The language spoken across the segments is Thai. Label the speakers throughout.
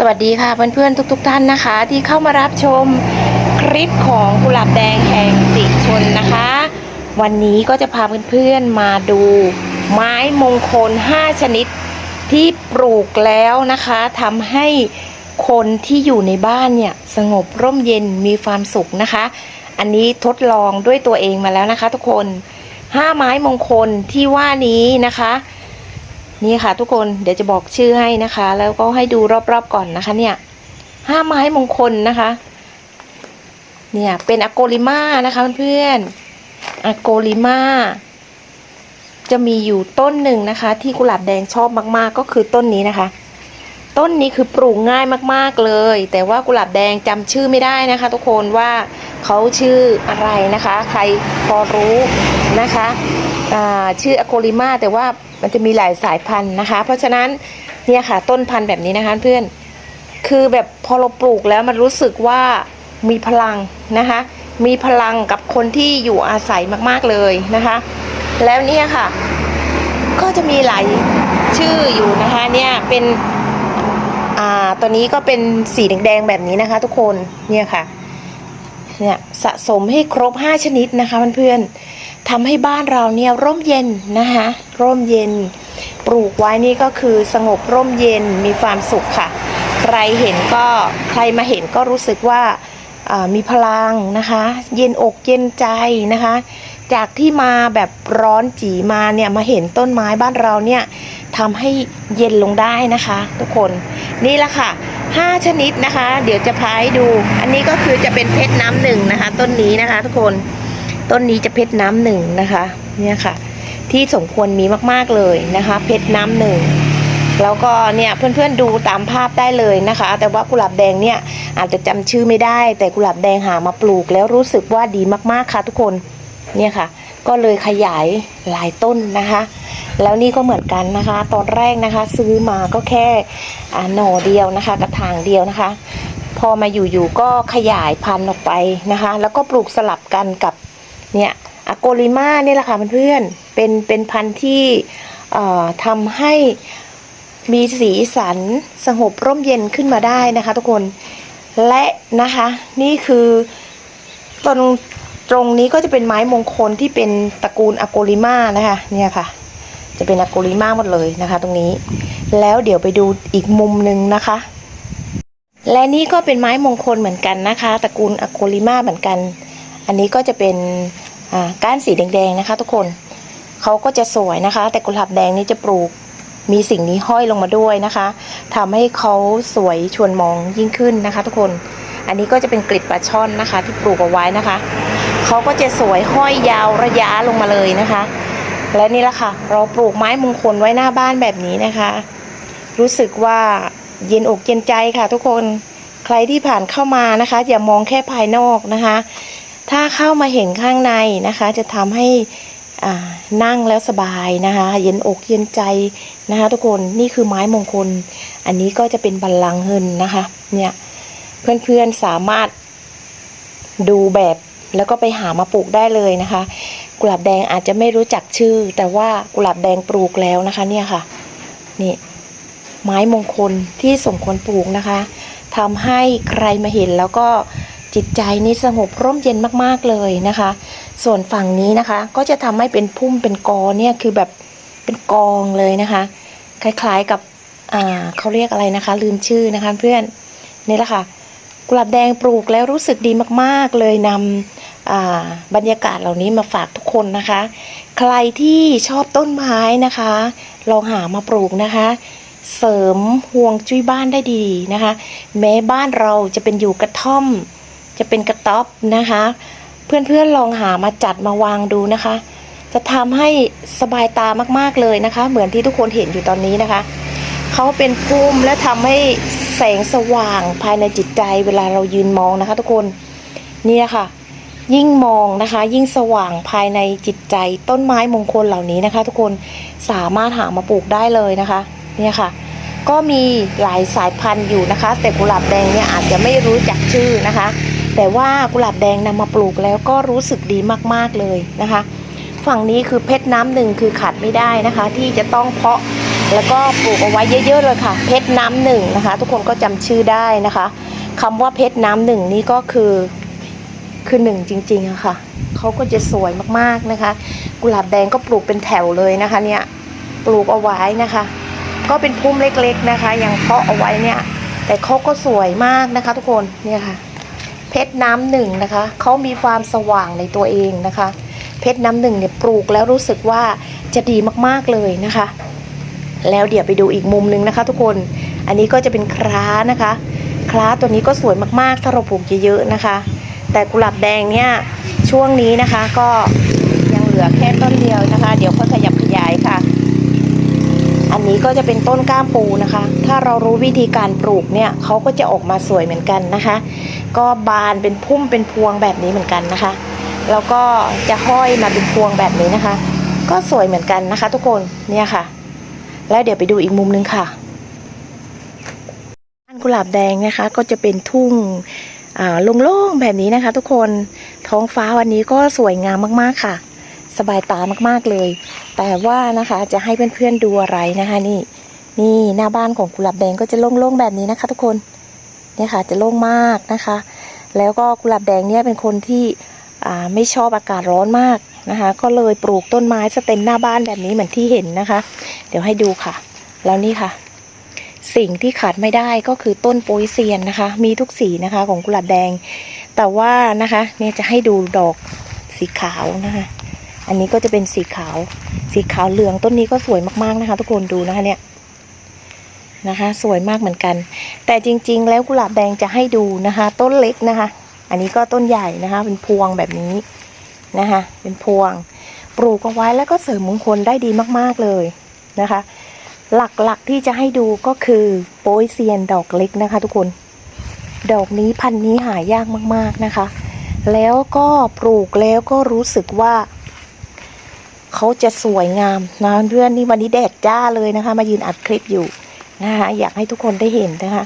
Speaker 1: สวัสดีค่ะเพื่อนๆทุกๆท่านนะคะ ที่เข้ามารับชมคลิปของกุหลาบแดงแห่งสีชนนะคะ วันนี้ก็จะพาเพื่อนๆมาดูไม้มงคล 5 ชนิดที่ปลูกแล้วนะคะทำให้คนที่อยู่ในบ้านเนี่ยสงบร่มเย็นมีความสุขนะคะ อันนี้ทดลองด้วยตัวเองมาแล้วนะคะ ทุกคน 5 ไม้มงคลที่ว่านี้นะคะ นี่ค่ะทุกคนเดี๋ยวจะบอกชื่อให้นะคะ แล้วก็ให้ดูรอบๆก่อนนะคะ เนี่ยห้าไม้มงคลนะคะ เนี่ยเป็นอะโกลิมานะคะเพื่อนๆอโกลิมาจะมีอยู่ต้นหนึ่งนะคะ ที่กุหลาบแดงชอบมากๆ ก็คือต้นนี้นะคะ ต้นนี้คือปลูกง่ายมากๆเลย แต่ว่ากุหลาบแดงจำชื่อไม่ได้นะคะ ทุกคนว่าเขาชื่ออะไรนะคะ ใครพอรู้นะคะชื่ออะโกลิมาแต่ว่า มันจะมีหลายสายพันธุ์นะคะ เพราะฉะนั้นเนี่ยค่ะต้นพันธุ์แบบนี้นะคะเพื่อน คือแบบพอเราปลูกแล้วมันรู้สึกว่ามีพลังนะคะ มีพลังกับคนที่อยู่อาศัยมากๆเลยนะคะ แล้วเนี่ยค่ะ ก็จะมีหลายชื่ออยู่นะคะเนี่ยเป็นอ่าตัวนี้ก็เป็นสีแดงๆแบบนี้นะคะ ทุกคนเนี่ยค่ะเนี่ยสะสมให้ครบ 5 ชนิดนะคะเพื่อนๆ ทำให้บ้านเราเนี่ยร่มเย็นนะคะร่มเย็น ปลูกไว้นี่ก็คือสงบร่มเย็นมีความสุขค่ะ ใครเห็นก็ใครมาเห็นก็รู้สึกว่ามีพลังนะคะ เย็นอกเย็นใจนะคะ จากที่มาแบบร้อนจีมาเนี่ยมาเห็นต้นไม้บ้านเราเนี่ยทำให้เย็นลงได้นะคะ ทุกคนนี่แหละค่ะ 5 ชนิดนะคะ เดี๋ยวจะพาให้ดู อันนี้ก็คือจะเป็นเพชรน้ำหนึ่งนะคะ ต้นนี้นะคะ ทุกคน ต้นนี้จะเพชรน้ำหนึ่งนะคะ เนี่ยค่ะ ที่สมควรมีมากๆเลยนะคะ เพชรน้ำหนึ่งแล้วก็เนี่ยเพื่อนๆดูตามภาพได้เลยนะคะ แต่ว่ากุหลาบแดงเนี่ยอาจจะจำชื่อไม่ได้ แต่กุหลาบแดงหามาปลูกแล้วรู้สึกว่าดีมากๆค่ะทุกคนเนี่ยค่ะ ก็เลยขยายหลายต้นนะคะ แล้วนี่ก็เหมือนกันนะคะ ตอนแรกนะคะ ซื้อมาก็แค่หน่อเดียวนะคะ กระถางเดียวนะคะ พอมาอยู่ๆก็ขยายพันธุ์ออกไปนะคะ แล้วก็ปลูกสลับกันกับ เนี่ยอะโกลิมาเนี่ยแหละค่ะเพื่อนๆเป็นเป็นพันธุ์ที่ทำให้มีสีสันสงบร่มเย็นขึ้นมาได้นะคะ ทุกคนและนะคะนี่คือตรงตรงนี้ก็จะเป็นไม้มงคลที่เป็นตระกูลอะโกลิมานะคะเนี่ยค่ะ จะเป็นอะโกลิมาหมดเลยนะคะ ตรงนี้ แล้วเดี๋ยวไปดูอีกมุมหนึ่งนะคะ และนี่ก็เป็นไม้มงคลเหมือนกันนะคะ ตระกูลอะโกลิมาเหมือนกัน อันนี้ก็จะเป็นก้านสีแดงๆนะคะ ทุกคนเขาก็จะสวยนะคะ แต่กุหลาบแดงนี่จะปลูกมีสิ่งนี้ห้อยลงมาด้วยนะคะทำให้เขาสวยชวนมองยิ่งขึ้นนะคะ ทุกคน อันนี้ก็จะเป็นกลิดปลาช่อนนะคะ ที่ปลูกเอาไว้นะคะเขาก็จะสวยห้อยยาวระยะลงมาเลยนะคะ และนี่แหละค่ะ เราปลูกไม้มงคลไว้หน้าบ้านแบบนี้นะคะ รู้สึกว่าเย็นอกเย็นใจค่ะ ทุกคนใครที่ผ่านเข้ามานะคะ อย่ามองแค่ภายนอกนะคะ ถ้าเข้ามาเห็นข้างในนะคะ จะทำให้นั่งแล้วสบายนะคะ เย็นอกเย็นใจนะคะ ทุกคนนี่คือไม้มงคล อันนี้ก็จะเป็นบัลลังก์เงินนะคะ เนี่ยเพื่อนๆสามารถดูแบบแล้วก็ไปหามาปลูกได้เลยนะคะ กุหลาบแดงอาจจะไม่รู้จักชื่อ แต่ว่ากุหลาบแดงปลูกแล้วนะคะ เนี่ยค่ะ นี่ ไม้มงคลที่สมควรปลูกนะคะทำให้ใครมาเห็นแล้วก็ จิตใจนี่สงบร่มเย็นมากๆเลยนะคะ ส่วนฝั่งนี้นะคะ ก็จะทำให้เป็นพุ่มเป็นกอเนี่ยคือแบบเป็นกองเลยนะคะ คล้ายๆกับอ่าเขาเรียกอะไรนะคะ ลืมชื่อนะคะเพื่อนนี่แหละค่ะกุหลาบแดงปลูกแล้วรู้สึกดีมากๆ เลยนำบรรยากาศเหล่านี้มาฝากทุกคนนะคะ ใครที่ชอบต้นไม้นะคะ ลองหามาปลูกนะคะ เสริมห่วงจุ้ยบ้านได้ดีนะคะ แม้บ้านเราจะเป็นอยู่กระท่อม จะเป็นกระต๊อบนะคะ เพื่อนๆลองหามาจัดมาวางดูนะคะ จะทำให้สบายตามากๆเลยนะคะ เหมือนที่ทุกคนเห็นอยู่ตอนนี้นะคะเขาเป็นภูมิและทำให้แสงสว่างภายในจิตใจเวลาเรายืนมองนะคะ ทุกคนนี่ยค่ะ ยิ่งมองนะคะ ยิ่งสว่างภายในจิตใจต้นไม้มงคลเหล่านี้นะคะ ทุกคนสามารถหามาปลูกได้เลยนะคะเนี่ยค่ะก็มีหลายสายพันธุ์อยู่นะคะ แต่กุหลาบแดงเนี่ยอาจจะไม่รู้จักชื่อนะคะ แต่ว่ากุหลาบแดงนำมาปลูกแล้วก็รู้สึกดีมากๆเลยนะคะ ฝั่งนี้คือเพชรน้ำหนึ่งคือขาดไม่ได้นะคะ ที่จะต้องเพาะแล้วก็ปลูกเอาไว้เยอะๆเลยค่ะ เพชรน้ำหนึ่งนะคะ ทุกคนก็จำชื่อได้นะคะคำว่าเพชรน้ำหนึ่งนี่ก็คือคือหนึ่งจริงๆอะค่ะเขาก็จะสวยมากๆนะคะ กุหลาบแดงก็ปลูกเป็นแถวเลยนะคะเนี่ยปลูกเอาไว้นะคะ ก็เป็นพุ่มเล็กๆนะคะยังเพาะเอาไว้เนี่ย แต่เขาก็สวยมากนะคะ ทุกคนเนี่ยค่ะ เพชรน้ำหนึ่งนะคะเขามีความสว่างในตัวเองนะคะ เพชรน้ำหนึ่งเนี่ยปลูกแล้วรู้สึกว่าจะดีมากๆเลยนะคะ แล้วเดี๋ยวไปดูอีกมุมหนึงนะคะ ทุกคนอันนี้ก็จะเป็นคล้านะคะ คล้าตัวนี้ก็สวยมากๆ ถ้าเราปลูกเยอะๆนะคะ แต่กุหลาบแดงเนี่ยช่วงนี้นะคะก็ยังเหลือแค่ต้นเดียวนะคะ เดี๋ยวก็ขยับขยายค่ะ อันนี้ ก็จะเป็นต้นก้ามปูนะคะ ถ้าเรารู้วิธีการปลูกเนี่ยเขาก็จะออกมาสวยเหมือนกันนะคะ ก็บานเป็นพุ่มเป็นพวงแบบนี้เหมือนกันนะคะ แล้วก็จะห้อยมาเป็นพวงแบบนี้นะคะ ก็สวยเหมือนกันนะคะ ทุกคนเนี่ยค่ะ แล้วเดี๋ยวไปดูอีกมุมนึงค่ะบ้านกุหลาบแดงนะคะ ก็จะเป็นทุ่งโล่งๆแบบนี้นะคะ ทุกคนท้องฟ้าวันนี้ก็สวยงามมากๆค่ะ สบายตามากๆเลย แต่ว่านะคะจะให้เพื่อนๆดูอะไรนะคะนี่นี่หน้าบ้านของกุหลาบแดงก็จะโล่งๆแบบนี้นะคะ ทุกคนเนี่ยค่ะจะโล่งมากนะคะ แล้วก็กุหลาบแดงเนี่ยเป็นคนที่ไม่ชอบอากาศร้อนมากนะคะ ก็เลยปลูกต้นไม้สเต็มหน้าบ้านแบบนี้เหมือนที่เห็นนะคะ เดี๋ยวให้ดูค่ะ แล้วนี่ค่ะ สิ่งที่ขาดไม่ได้ก็คือต้นโปยเซียนนะคะ มีทุกสีนะคะของกุหลาบแดง แต่ว่านะคะเนี่ยจะให้ดูดอกสีขาวนะคะ อันนี้ก็จะเป็นสีขาว สีขาวเหลืองต้นนี้ก็สวยมากๆนะคะ ทุกคนดูนะคะเนี่ยนะคะ สวยมากเหมือนกัน แต่จริง ๆ แล้วกุหลาบแดงจะให้ดูนะคะ ต้นเล็กนะคะ อันนี้ก็ต้นใหญ่นะคะ เป็นพวงแบบนี้นะคะ เป็นพวง ปลูกเอาไว้แล้วก็เสริมมงคลได้ดีมากๆเลยนะคะ หลักๆที่จะให้ดูก็คือโปยเซียนดอกเล็กนะคะ ทุกคน ดอกนี้พันนี้หายากมากๆนะคะ แล้วก็ปลูกแล้วก็รู้สึกว่า เขาจะสวยงามนะเพื่อนนี่วันนี้แดดจ้าเลยนะคะ มายืนอัดคลิปอยู่นะคะอยากให้ทุกคนได้เห็นนะคะ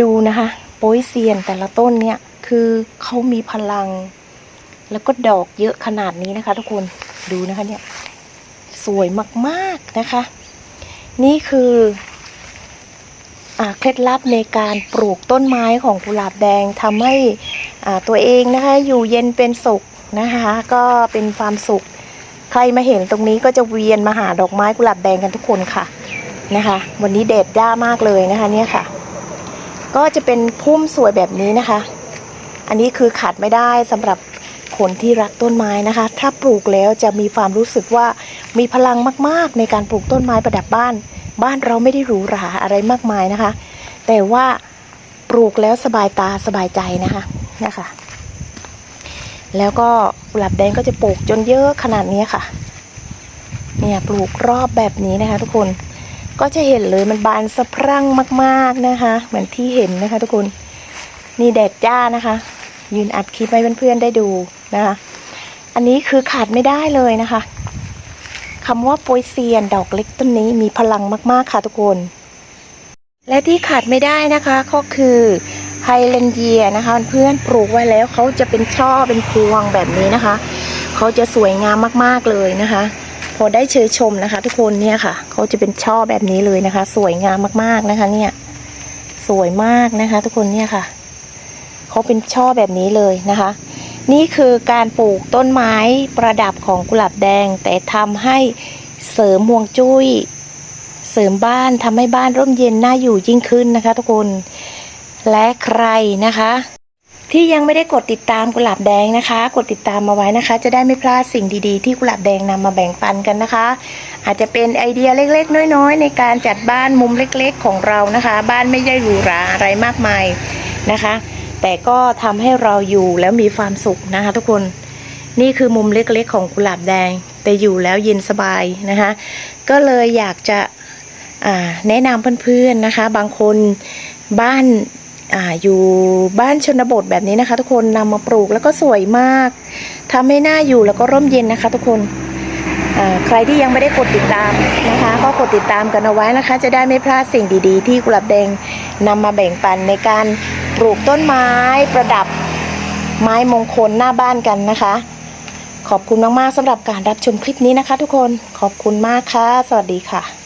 Speaker 1: ดูนะคะโป้ยเซียนแต่ละต้นเนี่ยคือเขามีพลัง แล้วก็ดอกเยอะขนาดนี้นะคะ ทุกคนดูนะคะเนี่ยสวยมากๆนะคะ นี่คือเคล็ดลับในการปลูกต้นไม้ของกุหลาบแดงทำให้ตัวเองนะคะ อยู่เย็นเป็นสุขนะคะ ก็เป็นความสุข ใครมาเห็นตรงนี้ก็จะเวียนมาหาดอกไม้กุหลาบแดงกันทุกคนค่ะนะคะ วันนี้เด็ดย่ามากเลยนะคะเนี่ยค่ะ ก็จะเป็นพุ่มสวยแบบนี้นะคะ อันนี้คือขาดไม่ได้สำหรับคนที่รักต้นไม้นะคะ ถ้าปลูกแล้วจะมีความรู้สึกว่ามีพลังมากๆ ในการปลูกต้นไม้ประดับบ้าน บ้านเราไม่ได้หรูหราอะไรมากมายนะคะ แต่ว่าปลูกแล้วสบายตาสบายใจนะคะเนี่ยค่ะ แล้วก็กุหลาบแดงก็จะปลูกจนเยอะขนาดนี้ค่ะ เนี่ยปลูกรอบแบบนี้นะคะ ทุกคนก็จะเห็นเลยมันบานสะพรั่งมากๆนะคะ เหมือนที่เห็นนะคะ ทุกคนนี่แดดจ้านะคะ ยืนอัดคลิปให้เพื่อนๆได้ดูนะคะ อันนี้คือขาดไม่ได้เลยนะคะคำว่าโปยเซียนดอกเล็กต้นนี้มีพลังมากๆค่ะทุกคน และที่ขาดไม่ได้นะคะก็คือ ไฮเลนเยียนะคะ เพื่อนปลูกไว้แล้วเขาจะเป็นช่อเป็นพวงแบบนี้นะคะเขาจะสวยงามมากๆเลยนะคะ พอได้เชยชมนะคะ ทุกคนเนี่ยค่ะเขาจะเป็นช่อแบบนี้เลยนะคะ สวยงามมากๆนะคะ เนี่ย สวยมากนะคะ ทุกคนเนี่ยค่ะเขาเป็นช่อแบบนี้เลยนะคะ นี่คือการปลูกต้นไม้ประดับของกุหลาบแดง แต่ทำให้เสริมห่วงจุ้ยเสริมบ้านทำให้บ้านร่มเย็นน่าอยู่ยิ่งขึ้นนะคะ ทุกคน และใครนะคะ ที่ยังไม่ได้กดติดตามกุหลาบแดงนะคะ กดติดตามมาไว้นะคะ จะได้ไม่พลาดสิ่งดีๆ ที่กุหลาบแดงนำมาแบ่งปันกันนะคะ อาจจะเป็นไอเดียเล็กๆ น้อย ๆ ในการจัดบ้านมุมเล็กๆ ของเรานะคะ บ้านไม่ได้หรูหราอะไรมากมายนะคะ แต่ก็ทำให้เราอยู่แล้วมีความสุขนะคะ ทุกคนนี่คือมุมเล็กๆ ของกุหลาบแดง แต่อยู่แล้วเย็นสบายนะคะ ก็เลยอยากจะแนะนำเพื่อนๆนะคะ บางคนบ้าน ออยู่บ้านชนบทแบบนี้นะคะ ทุกคนนำมาปลูกแล้วก็สวยมากทำให้หน้าอยู่แล้วก็ร่มเย็นนะคะ ทุกคนใครที่ยังไม่ได้กดติดตามนะคะ ก็กดติดตามกันเอาไว้นะคะ จะได้ไม่พลาดสิ่งดีๆ ที่กุหลาบแดงนำมาแบ่งปันในการปลูกต้นไม้ประดับไม้มงคลหน้าบ้านกันนะคะ ขอบคุณมากๆสำหรับการรับชมคลิปนี้นะคะ ทุกคนขอบคุณมากค่ะ สวัสดีค่ะ